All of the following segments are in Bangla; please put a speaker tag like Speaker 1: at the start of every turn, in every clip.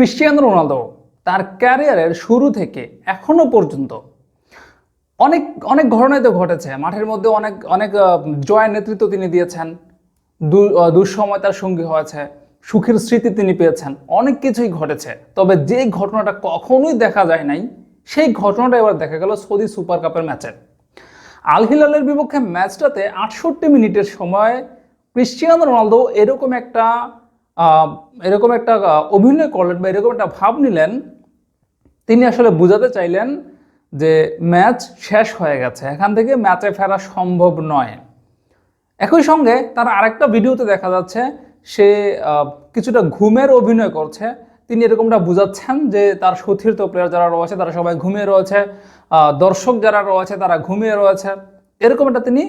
Speaker 1: ক্রিশ্চিয়ানো রোনালদো তার ক্যারিয়ারের শুরু থেকে এখনও পর্যন্ত অনেক অনেক ঘটনাই তো ঘটেছে। মাঠের মধ্যে অনেক অনেক জয়ের নেতৃত্ব তিনি দিয়েছেন। দুঃসময় তার সঙ্গী হয়েছে। সুখের স্মৃতি তিনি পেয়েছেন। অনেক কিছুই ঘটেছে। তবে যে ঘটনাটা কখনোই দেখা যায় নাই, সেই ঘটনাটা এবার দেখা গেল সৌদি সুপার কাপের ম্যাচে। আল হিলালের বিপক্ষে ম্যাচটাতে আটষট্টি মিনিটের সময় ক্রিশ্চিয়ানো রোনালদো এরকম একটা এরকম একটা অভিনয় করলেন বা এরকম একটা ভাব নিলেন, তিনি আসলে বোঝাতে চাইলেন যে ম্যাচ শেষ হয়ে গেছে, এখান থেকে ম্যাচে ফেরা সম্ভব নয়। একই সঙ্গে তার আরেকটা ভিডিওতে দেখা যাচ্ছে, সে কিছুটা ঘুমের অভিনয় করছে, তিনি এরকমটা বুঝাচ্ছেন যে তার সতীর্থ প্লেয়ার যারা রয়েছে তারা সবাই ঘুমিয়ে রয়েছে দর্শক যারা রয়েছে তারা ঘুমিয়ে রয়েছে। এরকম একটা তিনি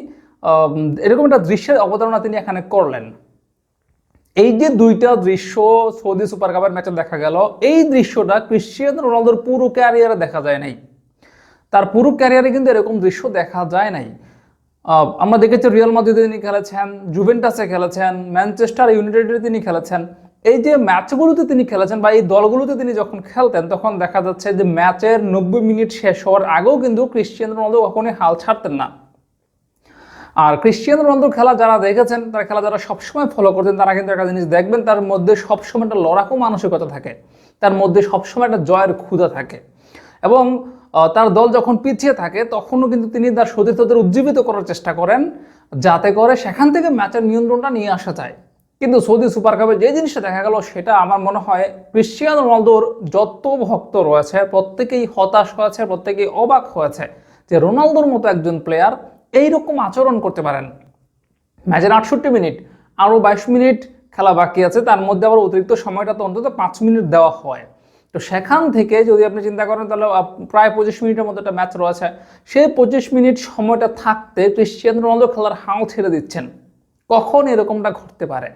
Speaker 1: এরকম একটা দৃশ্যের অবতারণা তিনি এখানে করলেন। এই যে দুইটা দৃশ্য সৌদি সুপার কাপের ম্যাচে দেখা গেল, এই দৃশ্যটা ক্রিশ্চিয়ান রোনালদোর পুরো ক্যারিয়ারে দেখা যায় নাই। তার পুরো ক্যারিয়ারে কিন্তু এরকম দৃশ্য দেখা যায় নাই। আমরা দেখেছি রিয়াল মাদ্রিদে তিনি খেলেছেন, জুভেন্টাসে খেলেছেন, ম্যানচেস্টার ইউনাইটেডে তিনি খেলেছেন। এই যে ম্যাচগুলোতে তিনি খেলেছেন বা এই দলগুলোতে তিনি যখন খেলতেন, তখন দেখা যাচ্ছে যে ম্যাচের নব্বই মিনিট শেষ হওয়ার আগেও কিন্তু ক্রিশ্চিয়ানো রোনালদো কখনোই হাল ছাড়তেন না। আর ক্রিশ্চিয়ানো রোনালদোর খেলা যারা দেখেছেন, তার খেলা যারা সবসময় ফলো করতেন, তারা কিন্তু একটা জিনিস দেখবেন, তার মধ্যে সবসময় একটা লড়াকু মানসিকতা থাকে। তার মধ্যে সবসময় একটা জয়ের ক্ষুধা থাকে। এবং তার দল যখন পিছিয়ে থাকে, তখনও কিন্তু তিনি তার সতীর্থদের উজ্জীবিত করার চেষ্টা করেন, যাতে করে সেখান থেকে ম্যাচের নিয়ন্ত্রণটা নিয়ে আসা যায়। কিন্তু সৌদি সুপার কাপে যে জিনিসটা দেখা গেল, সেটা আমার মনে হয় ক্রিশ্চিয়ানো রোনালদোর যত ভক্ত রয়েছে, প্রত্যেকেই হতাশ হয়েছে, প্রত্যেকেই অবাক হয়েছে যে রোনালদোর মতো একজন প্লেয়ার এইরকম আচরণ করতে পারেন। ম্যাচের আটষট্টি মিনিট। আরও বাইশ মিনিট খেলা বাকি আছে, তার মধ্যে আবার অতিরিক্ত সময়টা তো অন্তত পাঁচ মিনিট দেওয়া হয়। তো সেখান থেকে যদি আপনি চিন্তা করেন, তাহলে প্রায় পঁচিশ মিনিটের মতো একটা ম্যাচ রয়েছে। সেই পঁচিশ মিনিট সময়টা থাকতে ক্রিশ্চিয়ান রোনালদো খেলার হাও ছেড়ে দিচ্ছেন। কখন এরকমটা ঘটতে পারে?